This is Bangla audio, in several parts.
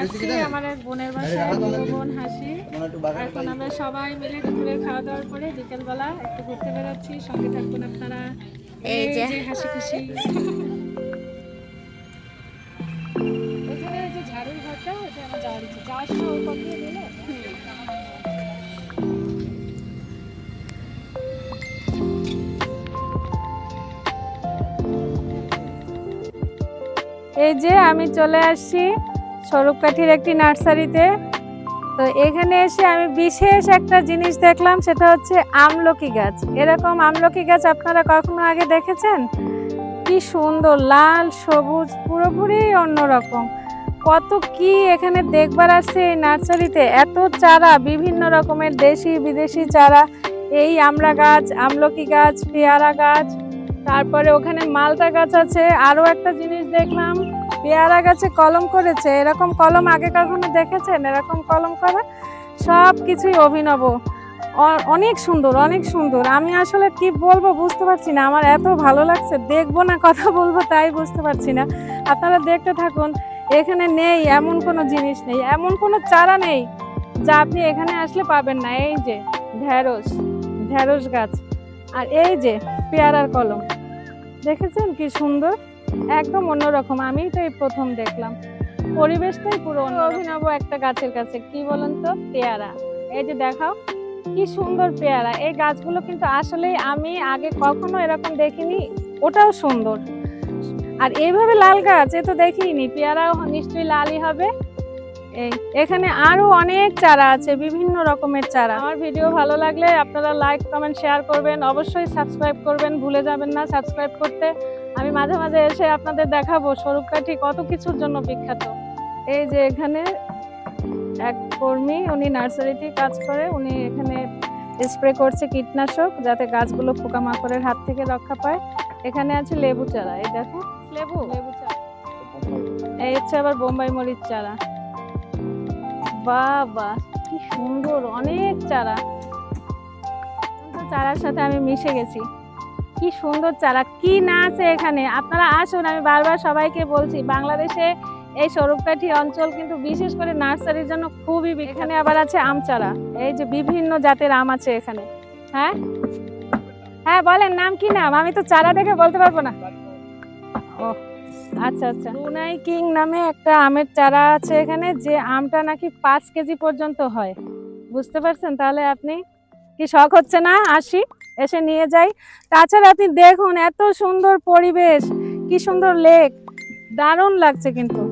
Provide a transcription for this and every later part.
আসছি আমার এক বোনের বাসায় বোন হাসি। এখন আমরা সবাই মিলে দুপুরে খাওয়া দাওয়ার পরে বিকেলবেলা একটু ঘুরতে বেরোচ্ছি সঙ্গে থাকুন আপনারা। এই যে। হাসি খুশি। ঝাড়ুর ঘরটা ওটা আমার যাওয়ার ইচ্ছে যাওয়ার সময় ওর দিলে এই যে আমি চলে আসছি। স্বরূপকাঠির একটি নার্সারিতে। তো এখানে এসে আমি বিশেষ একটা জিনিস দেখলাম, সেটা হচ্ছে আমলকি গাছ। এরকম আমলকি গাছ আপনারা কখনো আগে দেখেছেন? কি সুন্দর, লাল, সবুজ, পুরোপুরি অন্যরকম। কত কি এখানে দেখবার আসছে এই নার্সারিতে। এত চারা, বিভিন্ন রকমের দেশি, বিদেশি চারা। এই আমড়া গাছ, আমলকি গাছ, পেয়ারা গাছ, তারপরে ওখানে মালটা গাছ আছে। আরও একটা জিনিস দেখলাম পেয়ারা গাছে কলম করেছে, এরকম কলম আগে কখনো দেখেছেন? এরকম কলম করা সব কিছুই অভিনব অনেক সুন্দর অনেক সুন্দর। আমি আসলে কি বলব বুঝতে পারছি না। আমার এত ভালো লাগছে। দেখব না, কথা বলব তাই বুঝতে পারছি না। আপনারা দেখতে থাকুন, এখানে নেই, এমন কোনো জিনিস নেই, এমন কোনো চারা নেই যা আপনি এখানে আসলে পাবেন না। এই যে ঢ্যাঁড়স ঢ্যাঁড়স গাছ। আর এই যে, পেয়ারার কলম। দেখেছেন কি সুন্দর? একদম অন্যরকম। আমি তো এই প্রথম দেখলাম। পরিবেশটাই পুরো অভিনব একটা গাছের কাছে। কি বলেন তো? পেয়ারা। এই যে দেখাও কি সুন্দর পেয়ারা। এই গাছগুলো কিন্তু আসলে আমি আগে কখনো এরকম দেখিনি ওটাও সুন্দর। আর এইভাবে লাল গাছ এ তো দেখিনি। পেয়ারাও নিশ্চয়ই লালই হবে। এই এখানে আরও অনেক চারা আছে বিভিন্ন রকমের চারা। আমার ভিডিও ভালো লাগলে আপনারা লাইক কমেন্ট শেয়ার করবেন। অবশ্যই সাবস্ক্রাইব করবেন। ভুলে যাবেন না সাবস্ক্রাইব করতে। আমি মাঝে মাঝে এসে আপনাদের দেখাবো। স্বরূপকাঠি কত কিছুর জন্য বিখ্যাত। এই যে এখানে এক কর্মী উনি নার্সারিতে কাজ করে উনি এখানে স্প্রে করছে কীটনাশক যাতে গাছগুলো পোকামাকড়ের হাত থেকে রক্ষা পায়। এখানে আছে লেবু চারা এই দেখো। লেবু? লেবু চারা। এই হচ্ছে আবার বোম্বাই মরিচ চারা। বাবা কি সুন্দর অনেক চারা। চারার সাথে আমি মিশে গেছি। কি সুন্দর চারা, কি না আছে এখানে? আপনারা আসুন, আমি বারবার সবাইকে বলছি, বাংলাদেশে এই স্বরূপকাঠি অঞ্চল কিন্তু বিশেষ করে নার্সারির জন্য খুবই এখানে আবার আছে আম চারা, এই যে বিভিন্ন জাতের আম আছে এখানে। হ্যাঁ? হ্যাঁ বলেন, নাম কি নাম? আমি তো চারা দেখে বলতে পারব না। ও আচ্ছা আচ্ছা। ব্রুনাই কিং নামে একটা আমের চারা আছে এখানে, যে আমটা নাকি পাঁচ কেজি পর্যন্ত হয়। বুঝতে পারছেন তাহলে আপনি? কি শখ হচ্ছে না আসি এসে নিয়ে যাই। তাছাড়া আপনি দেখুন এত সুন্দর পরিবেশ, কি সুন্দর লেক, দারুণ লাগছে কিন্তু।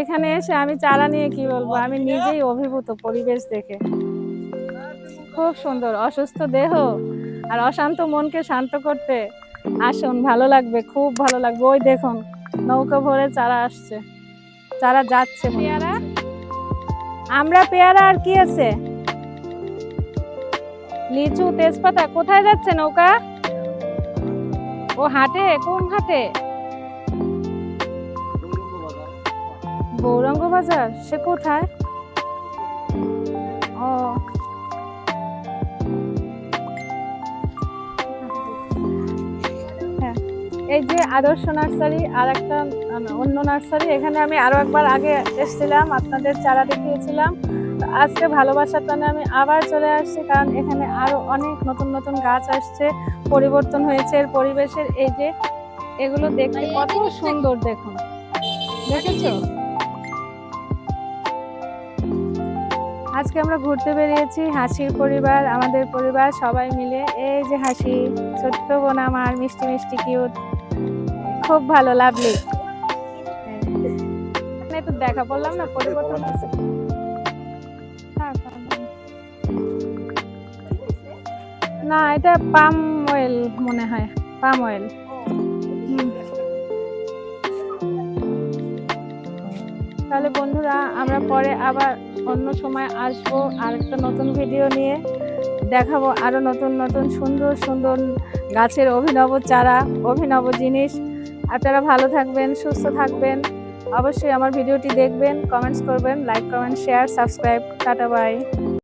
এখানে এসে আমি চারা নিয়ে কি বলব? আমি নিজেই অভিভূত পরিবেশ দেখে। খুব সুন্দর, অসুস্থ দেহ আর অশান্ত মনকে শান্ত করতে। আসুন, ভালো লাগবে, খুব ভালো লাগবে। ওই দেখুন, নৌকা ভরে চারা আসছে, চারা যাচ্ছে। পেয়ারা আমরা পেয়ারা আর কি আছে? লিচু তেজপাতা কোথায় যাচ্ছে নৌকা? ও হাটে? কোন হাটে? বৌরঙ্গ বাজার। সে কোথায়? এই যে আদর্শ নার্সারি আর একটা অন্য নার্সারি এখানে আমি আরও একবার আগে এসেছিলাম আপনাদের চারা দেখিয়েছিলাম। আজকে ভালোবাসার টানে আমি আবার চলে আসছি কারণ এখানে আরও অনেক নতুন নতুন গাছ আসছে পরিবর্তন হয়েছে এর পরিবেশের। এই যে এগুলো দেখতে কত সুন্দর দেখুন। দেখেছ? আজকে আমরা ঘুরতে বেরিয়েছি হাসির পরিবার আমাদের পরিবার সবাই মিলে। এই যে হাসি ছোট্ট বোন আমার মিষ্টি মিষ্টি কিউট খুব ভালো লাভলি একটু দেখা বললাম না পরিবর্তন হয়েছে থাক। না, এটা পাম অয়েল মনে হয়, পাম অয়েল তাহলে বন্ধুরা, আমরা পরে আবার অন্য সময় আসব আর একটা নতুন ভিডিও নিয়ে। দেখাবো আরও নতুন নতুন সুন্দর সুন্দর গাছের অভিনব চারা, অভিনব জিনিস। আপনারা ভালো থাকবেন, সুস্থ থাকবেন। অবশ্যই আমার ভিডিওটি দেখবেন কমেন্টস করবেন like comment share subscribe tata bye